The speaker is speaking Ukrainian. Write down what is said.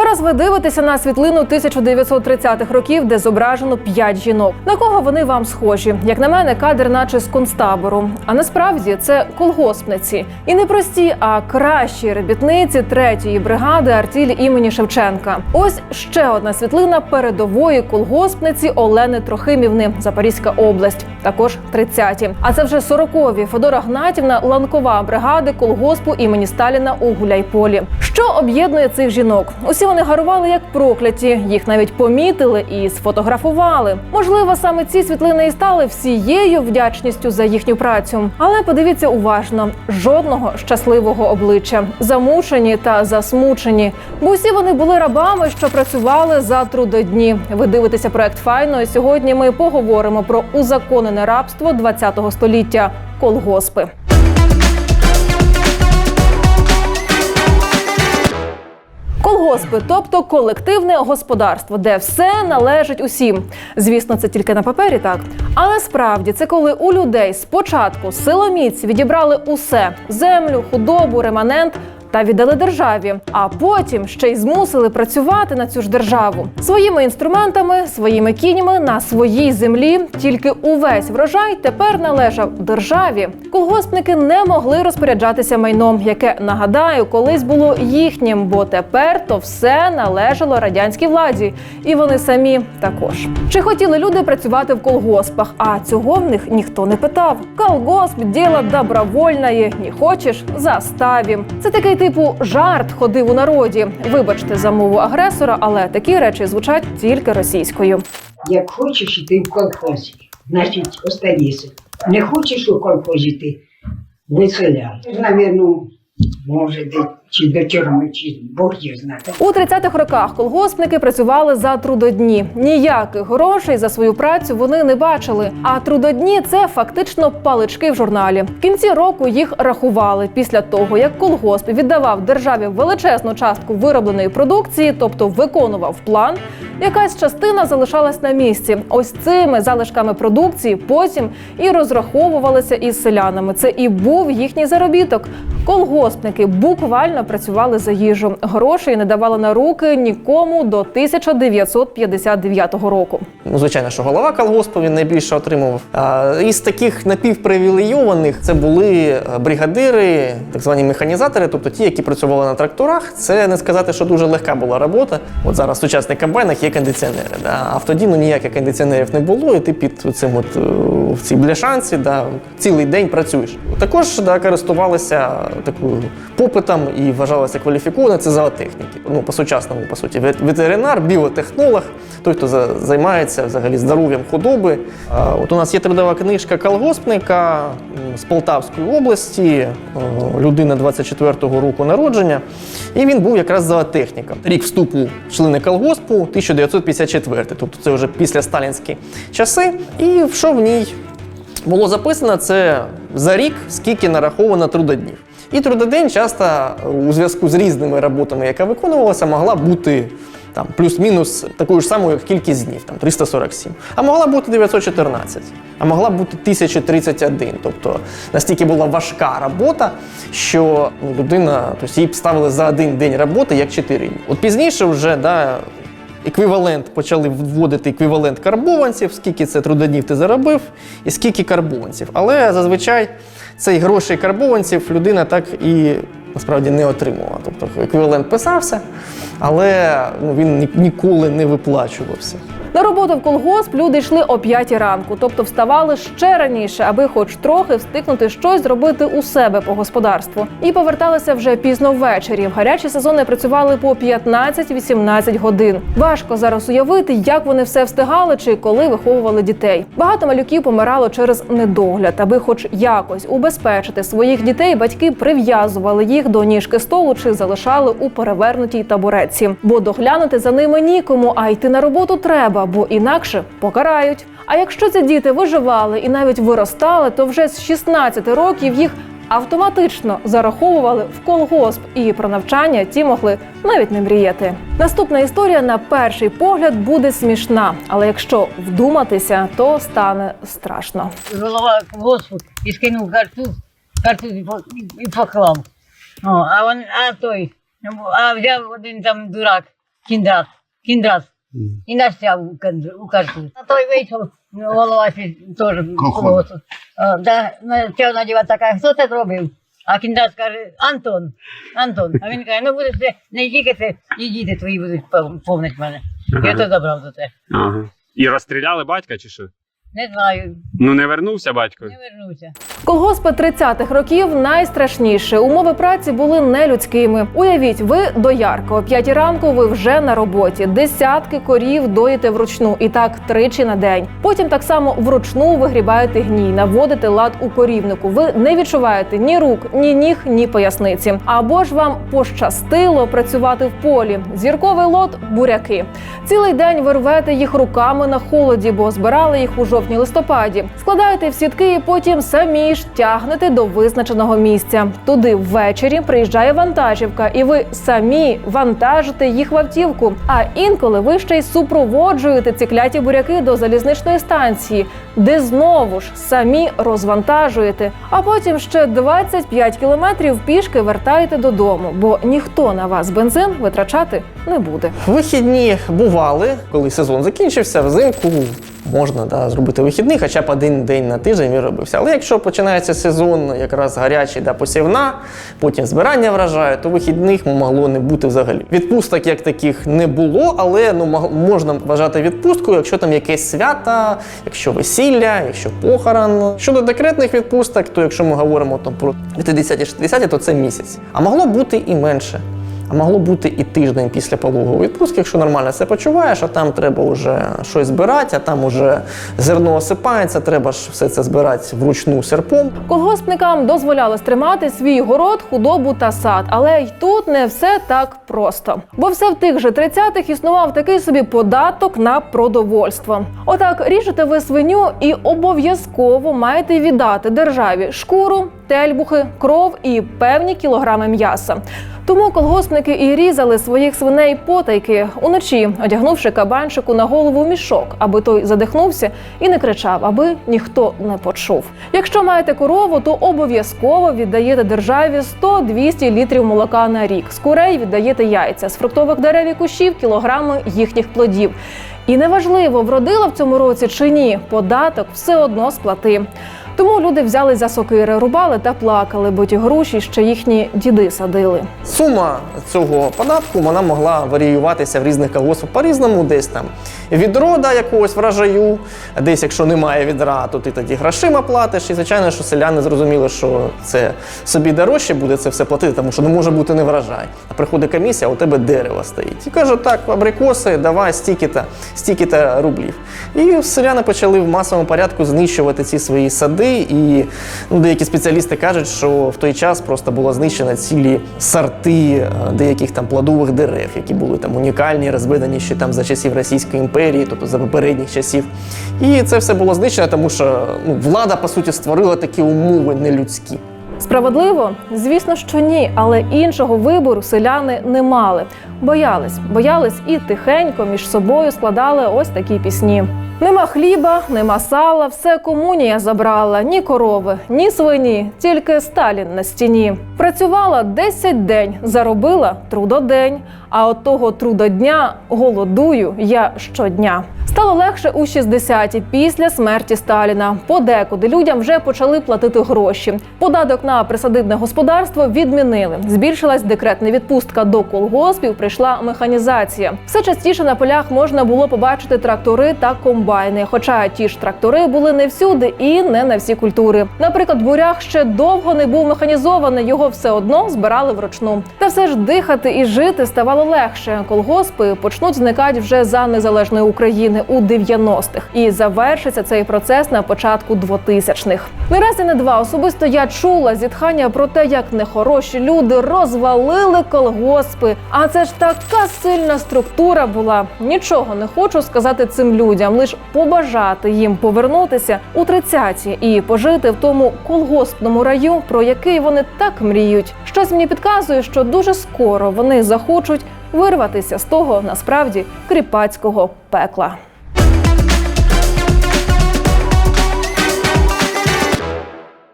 Зараз ви дивитеся на світлину 1930-х років, де зображено п'ять жінок. На кого вони вам схожі? Як на мене, кадр, наче з концтабору. А насправді це колгоспниці. І не прості, а кращі робітниці третьої бригади артилі імені Шевченка. Ось ще одна світлина передової колгоспниці Олени Трохимівни, Запорізька область, також 30-ті. А це вже 40-ві. Федора Гнатівна, ланкова бригади колгоспу імені Сталіна у Гуляйполі. Що об'єднує цих жінок? Усі вони гарували як прокляті. Їх навіть помітили і сфотографували. Можливо, саме ці світлини і стали всією вдячністю за їхню працю. Але подивіться уважно: жодного щасливого обличчя, замучені та засмучені. Бо усі вони були рабами, що працювали за трудодні. Ви дивитеся проект файно. Сьогодні ми поговоримо про узаконене рабство ХХ століття колгоспи. Колгоспи, тобто колективне господарство, де все належить усім. Звісно, це тільки на папері, так. Але справді це коли у людей спочатку силоміць відібрали усе: землю, худобу, реманент. Та віддали державі, а потім ще й змусили працювати на цю ж державу своїми інструментами, своїми кіньми на своїй землі. Тільки увесь врожай тепер належав державі. Колгоспники не могли розпоряджатися майном, яке нагадаю, колись було їхнім, бо тепер то все належало радянській владі, і вони самі також. Чи хотіли люди працювати в колгоспах? А цього в них ніхто не питав. Колгосп діло добровольне, не хочеш заставім. Це такий типу жарт ходив у народі. Вибачте за мову агресора, але такі речі звучать тільки російською. Як хочеш іти в колхоз, значить остаєшся. Не хочеш у колхозі ти виселяй. Навірно, може, де, чи тюрми, чи Бог їх знає. У 30-х роках колгоспники працювали за трудодні. Ніяких грошей за свою працю вони не бачили. А трудодні це фактично палички в журналі. В кінці року їх рахували після того, як колгосп віддавав державі величезну частку виробленої продукції, тобто виконував план. Якась частина залишалась на місці. Ось цими залишками продукції потім і розраховувалися із селянами. Це і був їхній заробіток. Колгоспники буквально працювали за їжу. Грошей не давали на руки нікому до 1959 року. Ну, звичайно, що голова колгоспу він найбільше отримував. А, із таких напівпривілейованих це були е, бригадири, так звані механізатори, тобто ті, які працювали на тракторах. Це не сказати, що дуже легка була робота. От зараз в сучасних комбайнах є кондиціонери. Да? А в тоді ну, ніяких кондиціонерів не було, і ти під цим от, е, в цій бляшанці да, цілий день працюєш. Також да, користувалися такою попитом і вважалися кваліфіковані це зоотехніки. Ну, по-сучасному, по суті, ветеринар, біотехнолог, той, хто займається взагалі здоров'ям худоби. От у нас є трудова книжка колгоспника з Полтавської області, людина 24-го року народження, і він був якраз зоотехніком. Рік вступу в члени колгоспу 1954, тобто це вже після сталінські часи. І в ній було записано це за рік, скільки нараховано трудоднів. І трудодень часто у зв'язку з різними роботами, яка виконувалася, могла бути там плюс-мінус такою ж самою як кількість днів, там 347. А могла бути 914, а могла бути 1031. Тобто настільки була важка робота, що ну, людина, тобто їй ставили за один день роботи як 4 дні. От пізніше вже да, еквівалент почали вводити еквівалент карбованців, скільки це трудоднів ти заробив, і скільки карбованців. Але зазвичай цей грошей карбованців людина так і насправді не отримувала. Тобто еквівалент писався, але ну, він ніколи не виплачувався. На роботу в колгосп люди йшли о 5 ранку, тобто вставали ще раніше, аби хоч трохи встигнути щось зробити у себе по господарству. І поверталися вже пізно ввечері. В гарячі сезони працювали по 15-18 годин. Важко зараз уявити, як вони все встигали чи коли виховували дітей. Багато малюків помирало через недогляд, аби хоч якось убезпечити своїх дітей. Батьки прив'язували їх до ніжки столу чи залишали у перевернутій табуретці. Бо доглянути за ними нікому, а йти на роботу треба, бо інакше покарають. А якщо ці діти виживали і навіть виростали, то вже з 16 років їх автоматично зараховували в колгосп, і про навчання ті могли навіть не мріяти. Наступна історія на перший погляд буде смішна, але якщо вдуматися, то стане страшно. голова Господь і скинув картуз, картуз і, по- і, і поклав. О, а, он, а той, а взяв один там дурак, кіндрат, кіндрат. І насяв у у карту. На той вийшов голова фі- теж колгоспу. Да, почав надівати така, хто це зробив? А кіндрат каже, Антон, Антон. А він каже, ну будеш не тільки це, і діти твої будуть помнить мене. Я то забрав за це. Ага. І розстріляли батька чи що? Не знаю, Ну не вернувся батько. не вернуся. Колгоспи 30-х років найстрашніше. Умови праці були нелюдськими. Уявіть, ви доярка о 5 ранку. Ви вже на роботі. Десятки корів доїте вручну, і так тричі на день. Потім так само вручну вигрібаєте гній, наводите лад у корівнику. Ви не відчуваєте ні рук, ні ніг, ні поясниці. Або ж вам пощастило працювати в полі. Зірковий лот буряки. Цілий день ви рвете їх руками на холоді, бо збирали їх у жовтні-листопаді. Складаєте в сітки і потім самі ж тягнете до визначеного місця. Туди ввечері приїжджає вантажівка, і ви самі вантажите їх в автівку. А інколи ви ще й супроводжуєте ці кляті буряки до залізничної станції, де знову ж самі розвантажуєте. А потім ще 25 кілометрів пішки вертаєте додому, бо ніхто на вас бензин витрачати не буде. Вихідні бували, коли сезон закінчився, взимку можна да, зробити вихідний, хоча б один день на тиждень він робився. Але якщо починається сезон якраз гарячий да, посівна, потім збирання врожаю, то вихідних могло не бути взагалі. Відпусток як таких не було, але ну, можна вважати відпусткою, якщо там якесь свято, якщо весілля, якщо похорон. Щодо декретних відпусток, то якщо ми говоримо там про 50-60, то це місяць. А могло бути і менше. А могло бути і тиждень після пологової відпустки, якщо нормально себе почуваєш, а там треба вже щось збирати, а там уже зерно осипається, треба ж все це збирати вручну серпом. Колгоспникам дозволялось тримати свій город, худобу та сад, але й тут не все так просто. Бо все в тих же 30-х існував такий собі податок на продовольство. Отак ріжете ви свиню і обов'язково маєте віддати державі шкуру, тельбухи, кров і певні кілограми м'яса. Тому колгоспники і різали своїх свиней потайки уночі, одягнувши кабанчику на голову мішок, аби той задихнувся і не кричав, аби ніхто не почув. Якщо маєте корову, то обов'язково віддаєте державі 100-200 літрів молока на рік. З курей віддаєте яйця, з фруктових дерев і кущів кілограми їхніх плодів. І неважливо, вродила в цьому році чи ні, податок все одно сплати. Тому люди взяли за сокири, рубали та плакали, бо ті гроші ще їхні діди садили. Сума цього податку вона могла варіюватися в різних колгоспах по-різному, десь там від рода якогось врожаю, десь, якщо немає відра, то ти тоді грошима платиш. І звичайно, що селяни зрозуміли, що це собі дорожче буде це все платити, тому що не може бути не врожай. А приходить комісія, у тебе дерево стоїть. І кажуть, так, абрикоси, давай стільки-то, стільки-то рублів. І селяни почали в масовому порядку знищувати ці свої сади. І ну, деякі спеціалісти кажуть, що в той час просто було знищено цілі сорти е, деяких там плодових дерев, які були там унікальні, розведені ще там за часів Російської імперії, тобто за попередніх часів. І це все було знищено, тому що ну, влада по суті створила такі умови нелюдські. Справедливо? Звісно, що ні, але іншого вибору селяни не мали. Боялись, боялись і тихенько між собою складали ось такі пісні. Нема хліба, нема сала, все комунія забрала, ні корови, ні свині, тільки Сталін на стіні. Працювала 10 день, заробила трудодень. А от того трудодня голодую я щодня. Стало легше у 60-ті після смерті Сталіна. Подекуди людям вже почали платити гроші. Податок на присадибне господарство відмінили. Збільшилась декретна відпустка до колгоспів. Прийшла механізація. Все частіше на полях можна було побачити трактори та комбайни. Хоча ті ж трактори були не всюди і не на всі культури. Наприклад, бурях ще довго не був механізований, його все одно збирали вручну. Та все ж дихати і жити ставало легше. Колгоспи почнуть зникати вже за незалежної України у 90-х. І завершиться цей процес на початку 2000-х. Не раз і не два особисто я чула зітхання про те, як нехороші люди розвалили колгоспи. А це ж така сильна структура була. Нічого не хочу сказати цим людям, лише побажати їм повернутися у 30-ті і пожити в тому колгоспному раю, про який вони так мріють. Щось мені підказує, що дуже скоро вони захочуть вирватися з того насправді кріпацького пекла.